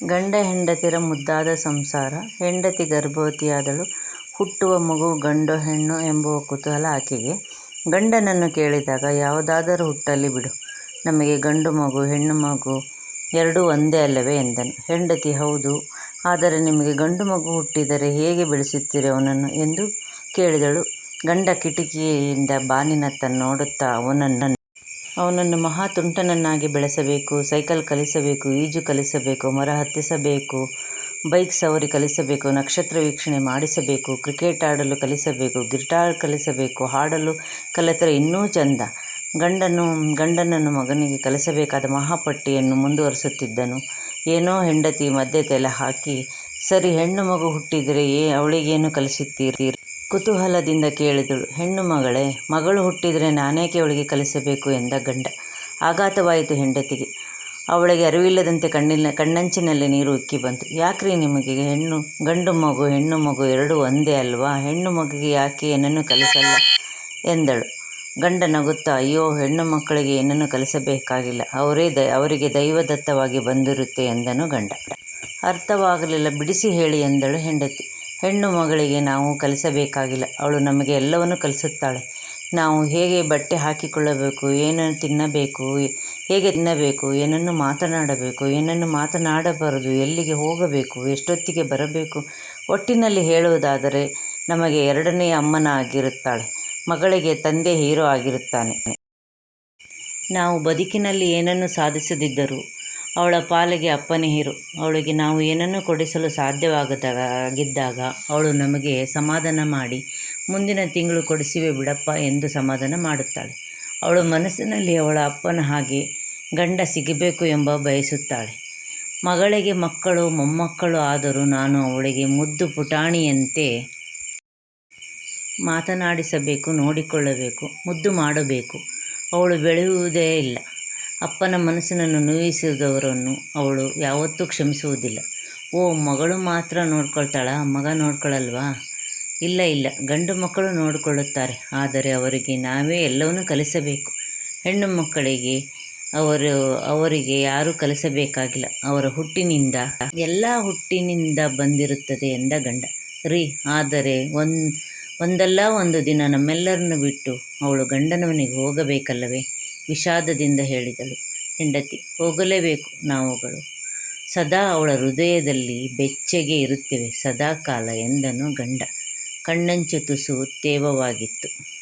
ಗಂಡ ಹೆಂಡತಿಯರ ಮುದ್ದಾದ ಸಂಸಾರ. ಹೆಂಡತಿ ಗರ್ಭವತಿಯಾದಳು. ಹುಟ್ಟುವ ಮಗು ಗಂಡೋ ಹೆಣ್ಣು ಎಂಬುವ ಕುತೂಹಲ ಆಕೆಗೆ. ಗಂಡನನ್ನು ಕೇಳಿದಾಗ, ಯಾವುದಾದರೂ ಹುಟ್ಟಲಿ ಬಿಡು, ನಮಗೆ ಗಂಡು ಮಗು ಹೆಣ್ಣು ಮಗು ಎರಡೂ ಒಂದೇ ಅಲ್ಲವೇ ಎಂದನು. ಹೆಂಡತಿ, ಹೌದು, ಆದರೆ ನಿಮಗೆ ಗಂಡು ಮಗು ಹುಟ್ಟಿದರೆ ಹೇಗೆ ಬೆಳೆಸುತ್ತೀರಿ ಅವನನ್ನು ಎಂದು ಕೇಳಿದಳು. ಗಂಡ ಕಿಟಕಿಯಿಂದ ಬಾನಿನತ್ತ ನೋಡುತ್ತಾ ಅವನನ್ನು ಅವನನ್ನು ಮಹಾ ತುಂಟನನ್ನಾಗಿ ಬೆಳೆಸಬೇಕು, ಸೈಕಲ್ ಕಲಿಸಬೇಕು, ಈಜು ಕಲಿಸಬೇಕು, ಮರ ಹತ್ತಿಸಬೇಕು, ಬೈಕ್ ಸವಾರಿ ಕಲಿಸಬೇಕು, ನಕ್ಷತ್ರ ವೀಕ್ಷಣೆ ಮಾಡಿಸಬೇಕು, ಕ್ರಿಕೆಟ್ ಆಡಲು ಕಲಿಸಬೇಕು, ಗಿಟಾರ್ ಕಲಿಸಬೇಕು, ಹಾಡಲು ಕಲಿತರೆ ಇನ್ನೂ ಚಂದ. ಗಂಡನು ಗಂಡನನ್ನು ಮಗನಿಗೆ ಕಲಿಸಬೇಕಾದ ಮಹಾಪಟ್ಟಿಯನ್ನು ಮುಂದುವರಿಸುತ್ತಿದ್ದನು. ಏನೋ ಹೆಂಡತಿ ಮಧ್ಯೆ ತಲೆ ಹಾಕಿ, ಸರಿ ಹೆಣ್ಣು ಮಗು ಹುಟ್ಟಿದರೆ ಏ ಅವಳಿಗೇನು ಕಲಿಸುತ್ತೀರಿ? ಕುತೂಹಲದಿಂದ ಕೇಳಿದಳು. ಹೆಣ್ಣು ಮಗಳೇ? ಮಗಳು ಹುಟ್ಟಿದರೆ ನಾನೇಕೆ ಅವಳಿಗೆ ಕಲಿಸಬೇಕು ಎಂದ ಗಂಡ. ಆಘಾತವಾಯಿತು ಹೆಂಡತಿಗೆ. ಅವಳಿಗೆ ಅರಿವಿಲ್ಲದಂತೆ ಕಣ್ಣಿನ ಕಣ್ಣಂಚಿನಲ್ಲಿ ನೀರು ಉಕ್ಕಿ ಬಂತು. ಯಾಕ್ರಿ ನಿಮಗೆ ಹೆಣ್ಣು ಗಂಡು ಮಗು ಹೆಣ್ಣು ಮಗು ಎರಡೂ ಒಂದೇ ಅಲ್ವಾ? ಹೆಣ್ಣು ಮಗುಗೆ ಯಾಕೆ ಏನನ್ನು ಕಲಿಸಲ್ಲ ಎಂದಳು. ಗಂಡ ನಗುತ್ತಾ, ಅಯ್ಯೋ, ಹೆಣ್ಣು ಮಕ್ಕಳಿಗೆ ಏನನ್ನು ಕಲಿಸಬೇಕಾಗಿಲ್ಲ, ಅವರೇ ದ ಅವರಿಗೆ ದೈವದತ್ತವಾಗಿ ಬಂದಿರುತ್ತೆ ಎಂದನು ಗಂಡ. ಅರ್ಥವಾಗಲಿಲ್ಲ, ಬಿಡಿಸಿ ಹೇಳಿ ಎಂದಳು ಹೆಂಡತಿ. ಹೆಣ್ಣು ಮಗಳಿಗೆ ನಾವು ಕಲಿಸಬೇಕಾಗಿಲ್ಲ, ಅವಳು ನಮಗೆ ಎಲ್ಲವನ್ನು ಕಲಿಸುತ್ತಾಳೆ. ನಾವು ಹೇಗೆ ಬಟ್ಟೆ ಹಾಕಿಕೊಳ್ಳಬೇಕು, ಏನನ್ನು ತಿನ್ನಬೇಕು, ಹೇಗೆ ತಿನ್ನಬೇಕು, ಏನನ್ನು ಮಾತನಾಡಬೇಕು, ಏನನ್ನು ಮಾತನಾಡಬಾರದು, ಎಲ್ಲಿಗೆ ಹೋಗಬೇಕು, ಎಷ್ಟೊತ್ತಿಗೆ ಬರಬೇಕು, ಒಟ್ಟಿನಲ್ಲಿ ಹೇಳುವುದಾದರೆ ನಮಗೆ ಎರಡನೆಯ ಅಮ್ಮನಾಗಿರುತ್ತಾಳೆ. ಮಗಳಿಗೆ ತಂದೆ ಹೀರೋ ಆಗಿರುತ್ತಾನೆ. ನಾವು ಬದುಕಿನಲ್ಲಿ ಏನನ್ನು ಸಾಧಿಸದಿದ್ದರೂ ಅವಳ ಪಾಲಿಗೆ ಅಪ್ಪನೇ ಹೀರೋ. ಅವಳಿಗೆ ನಾವು ಏನನ್ನೂ ಕೊಡಿಸಲು ಸಾಧ್ಯವಾಗದಾಗಿದ್ದಾಗ ಅವಳು ನಮಗೆ ಸಮಾಧಾನ ಮಾಡಿ, ಮುಂದಿನ ತಿಂಗಳು ಕೊಡಿಸಿವೆ ಬಿಡಪ್ಪ ಎಂದು ಸಮಾಧಾನ ಮಾಡುತ್ತಾಳೆ. ಅವಳು ಮನಸ್ಸಿನಲ್ಲಿ ಅವಳ ಅಪ್ಪನ ಹಾಗೆ ಗಂಡ ಸಿಗಬೇಕು ಎಂಬ ಬಯಸುತ್ತಾಳೆ. ಮಗಳಿಗೆ ಮಕ್ಕಳು ಮೊಮ್ಮಕ್ಕಳು ಆದರೂ ನಾನು ಅವಳಿಗೆ ಮುದ್ದು ಪುಟಾಣಿಯಂತೆ ಮಾತನಾಡಿಸಬೇಕು, ನೋಡಿಕೊಳ್ಳಬೇಕು, ಮುದ್ದು ಮಾಡಬೇಕು. ಅವಳು ಬೆಳೆಯುವುದೇ ಇಲ್ಲ. ಅಪ್ಪನ ಮನಸ್ಸಿನನ್ನು ನೋಯಿಸಿದವರನ್ನು ಅವಳು ಯಾವತ್ತೂ ಕ್ಷಮಿಸುವುದಿಲ್ಲ. ಓ, ಮಗಳು ಮಾತ್ರ ನೋಡ್ಕೊಳ್ತಾಳ ಮಗ ನೋಡ್ಕೊಳ್ಳಲ್ವಾ ಇಲ್ಲ ಇಲ್ಲ, ಗಂಡು ಮಕ್ಕಳು ನೋಡಿಕೊಳ್ಳುತ್ತಾರೆ, ಆದರೆ ಅವರಿಗೆ ನಾವೇ ಎಲ್ಲವನ್ನೂ ಕಲಿಸಬೇಕು. ಹೆಣ್ಣು ಮಕ್ಕಳಿಗೆ ಅವರು ಅವರಿಗೆ ಯಾರೂ ಕಲಿಸಬೇಕಾಗಿಲ್ಲ, ಅವರ ಹುಟ್ಟಿನಿಂದ ಎಲ್ಲ ಹುಟ್ಟಿನಿಂದ ಬಂದಿರುತ್ತದೆ ಎಂದ ಗಂಡ. ರೀ, ಆದರೆ ಒಂದ್ ಒಂದಲ್ಲ ಒಂದು ದಿನ ನಮ್ಮೆಲ್ಲರನ್ನು ಬಿಟ್ಟು ಅವಳು ಗಂಡನ ಮನೆಗೆ ಹೋಗಬೇಕಲ್ಲವೇ? ವಿಷಾದದಿಂದ ಹೇಳಿದಳು ಹೆಂಡತಿ. ಹೋಗಲೇಬೇಕು ನಾವುಗಳು. ಸದಾ ಅವಳ ಹೃದಯದಲ್ಲಿ ಬೆಚ್ಚಗೆ ಇರುತ್ತೇವೆ ಸದಾಕಾಲ ಎಂದನು ಗಂಡ. ಕಣ್ಣಂಚು ತುಸು ತೇವವಾಗಿತ್ತು.